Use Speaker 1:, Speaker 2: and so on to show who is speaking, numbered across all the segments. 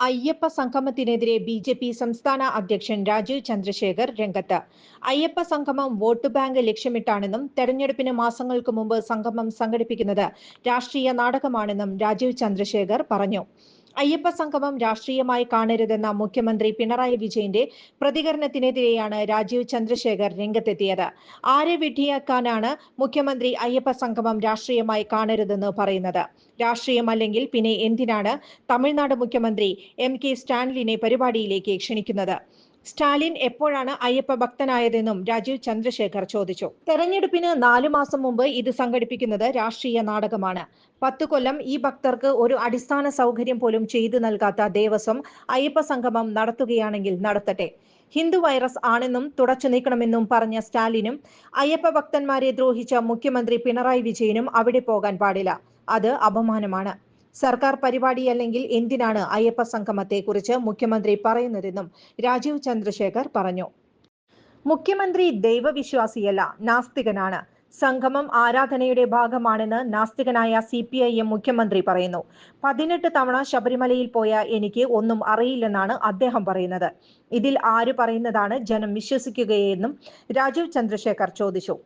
Speaker 1: Ayyappa സംഗമത്തിനെതിരെ B J P സംസ്ഥാന അധ്യക്ഷൻ രാജീവ് ചന്ദ്രശേഖർ രംഗത്ത്. അയ്യപ്പ സംഗമം വോട്ട് ബാങ്ക് ലക്ഷ്യമിട്ടാണെന്നും തെരഞ്ഞെടുപ്പിന് മാസങ്ങൾക്ക് മുമ്പ് സംഗമം സംഘടിപ്പിക്കുന്നത് രാഷ്ട്രീയ നാടകമാണെന്നും രാജീവ് ചന്ദ്രശേഖർ പറഞ്ഞു. അയ്യപ്പ സംഗമം രാഷ്ട്രീയമായി കാണരുതെന്ന മുഖ്യമന്ത്രി പിണറായി വിജയന്റെ പ്രതികരണത്തിനെതിരെയാണ് രാജീവ് ചന്ദ്രശേഖർ രംഗത്തെത്തിയത്. ആരെ വിഡ്ഢിയാക്കാനാണ് മുഖ്യമന്ത്രി അയ്യപ്പ സംഗമം രാഷ്ട്രീയമായി കാണരുതെന്ന് പറയുന്നത്? രാഷ്ട്രീയമല്ലെങ്കിൽ പിന്നെ എന്തിനാണ് തമിഴ്നാട് മുഖ്യമന്ത്രി എം കെ സ്റ്റാൻലിനെ പരിപാടിയിലേക്ക് ക്ഷണിക്കുന്നത്? സ്റ്റാലിൻ എപ്പോഴാണ് അയ്യപ്പ ഭക്തനായതെന്നും രാജീവ് ചന്ദ്രശേഖർ ചോദിച്ചു. തെരഞ്ഞെടുപ്പിന് നാലു മാസം മുമ്പ് ഇത് സംഘടിപ്പിക്കുന്നത് രാഷ്ട്രീയ നാടകമാണ്. പത്ത് കൊല്ലം ഈ ഭക്തർക്ക് ഒരു അടിസ്ഥാന സൗകര്യം പോലും ചെയ്തു നൽകാത്ത ദേവസ്വം അയ്യപ്പ സംഗമം നടത്തുകയാണെങ്കിൽ നടത്തട്ടെ. ഹിന്ദു വൈറസ് ആണെന്നും തുടച്ചു നീക്കണമെന്നും പറഞ്ഞ സ്റ്റാലിനും അയ്യപ്പ ഭക്തന്മാരെ ദ്രോഹിച്ച മുഖ്യമന്ത്രി പിണറായി വിജയനും അവിടെ പോകാൻ പാടില്ല. അത് അപമാനമാണ്. സർക്കാർ പരിപാടിയല്ലെങ്കിൽ എന്തിനാണ് അയ്യപ്പ സംഗമത്തെ കുറിച്ച് മുഖ്യമന്ത്രി പറയുന്നതെന്നും രാജീവ് ചന്ദ്രശേഖർ പറഞ്ഞു. മുഖ്യമന്ത്രി ദൈവവിശ്വാസിയല്ല നാസ്തികനാണ്. സംഗമം ആരാധനയുടെ ഭാഗമാണെന്ന് നാസ്തികനായ സി പി ഐ എം മുഖ്യമന്ത്രി പറയുന്നു. പതിനെട്ട് തവണ ശബരിമലയിൽ പോയ എനിക്ക് ഒന്നും അറിയില്ലെന്നാണ് അദ്ദേഹം പറയുന്നത്. ഇതിൽ ആര് പറയുന്നതാണ് ജനം വിശ്വസിക്കുകയെന്നും രാജീവ് ചന്ദ്രശേഖർ ചോദിച്ചു.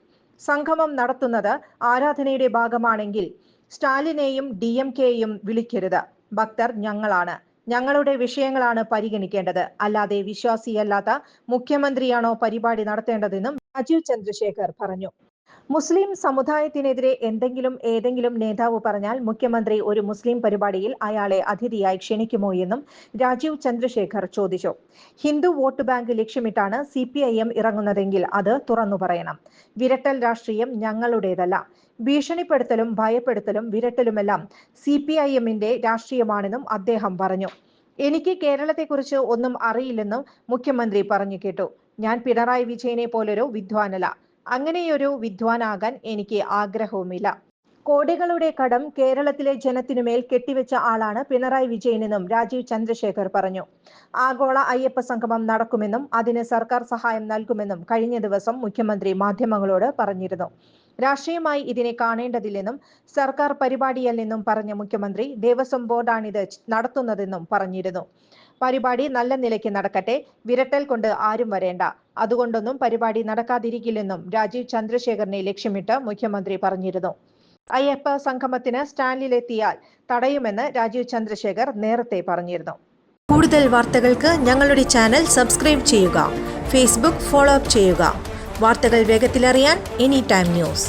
Speaker 1: സംഗമം നടത്തുന്നത് ആരാധനയുടെ ഭാഗമാണെങ്കിൽ സ്റ്റാലിനെയും ഡി എം കെയും വിളിക്കരുത്. ഭക്തർ ഞങ്ങളാണ്. ഞങ്ങളുടെ വിഷയങ്ങളാണ് പരിഗണിക്കേണ്ടത്. അല്ലാതെ വിശ്വാസിയല്ലാത്ത മുഖ്യമന്ത്രിയാണോ പരിപാടി നടത്തേണ്ടതെന്നും രാജീവ് ചന്ദ്രശേഖർ പറഞ്ഞു. മുസ്ലിം സമുദായത്തിനെതിരെ എന്തെങ്കിലും ഏതെങ്കിലും നേതാവ് പറഞ്ഞാൽ മുഖ്യമന്ത്രി ഒരു മുസ്ലിം പരിപാടിയിൽ അയാളെ അതിഥിയായി ക്ഷണിക്കുമോ എന്നും രാജീവ് ചന്ദ്രശേഖർ ചോദിച്ചു. ഹിന്ദു വോട്ട് ബാങ്ക് ലക്ഷ്യമിട്ടാണ് സി പി ഐ എം ഇറങ്ങുന്നതെങ്കിൽ അത് തുറന്നു പറയണം. വിരട്ടൽ രാഷ്ട്രീയം ഞങ്ങളുടേതല്ല. ഭീഷണിപ്പെടുത്തലും ഭയപ്പെടുത്തലും വിരട്ടലുമെല്ലാം സി പി ഐ എമ്മിന്റെ രാഷ്ട്രീയമാണെന്നും അദ്ദേഹം പറഞ്ഞു. എനിക്ക് കേരളത്തെക്കുറിച്ച് ഒന്നും അറിയില്ലെന്നും മുഖ്യമന്ത്രി പറഞ്ഞു കേട്ടു. ഞാൻ പിണറായി വിജയനെ പോലൊരു വിദ്വാനല്ല. അങ്ങനെയൊരു വിദ്വാനാകാൻ എനിക്ക് ആഗ്രഹവുമില്ല. കോടികളുടെ കടം കേരളത്തിലെ ജനത്തിനുമേൽ കെട്ടിവെച്ച ആളാണ് പിണറായി വിജയനെന്നും രാജീവ് ചന്ദ്രശേഖർ പറഞ്ഞു. ആഗോള അയ്യപ്പ സംഗമം നടക്കുമെന്നും അതിന് സർക്കാർ സഹായം നൽകുമെന്നും കഴിഞ്ഞ ദിവസം മുഖ്യമന്ത്രി മാധ്യമങ്ങളോട് പറഞ്ഞിരുന്നു. രാഷ്ട്രീയമായി ഇതിനെ കാണേണ്ടതില്ലെന്നും സർക്കാർ പരിപാടിയല്ലെന്നും പറഞ്ഞ മുഖ്യമന്ത്രി ദേവസ്വം ബോർഡാണിത് നടത്തുന്നതെന്നും പറഞ്ഞിരുന്നു. പരിപാടി നല്ല നിലയ്ക്ക് നടക്കട്ടെ. വിരട്ടൽ കൊണ്ട് ആരും വരേണ്ട. അതുകൊണ്ടൊന്നും പരിപാടി നടക്കാതിരിക്കില്ലെന്നും രാജീവ് ചന്ദ്രശേഖറിനെ ലക്ഷ്യമിട്ട് മുഖ്യമന്ത്രി പറഞ്ഞിരുന്നു. അയ്യപ്പ സംഗമത്തിന് സ്റ്റാൻഡിലെത്തിയാൽ തടയുമെന്ന് രാജീവ് ചന്ദ്രശേഖർ നേരത്തെ പറഞ്ഞിരുന്നു.
Speaker 2: കൂടുതൽ വാർത്തകൾക്ക് ഞങ്ങളുടെ ചാനൽ സബ്സ്ക്രൈബ് ചെയ്യുക ഫേസ്ബുക്ക് ഫോളോ അപ്പ് ചെയ്യുക. വാർത്തകൾ വേഗത്തിലറിയാൻ എനി ടൈം ന്യൂസ്.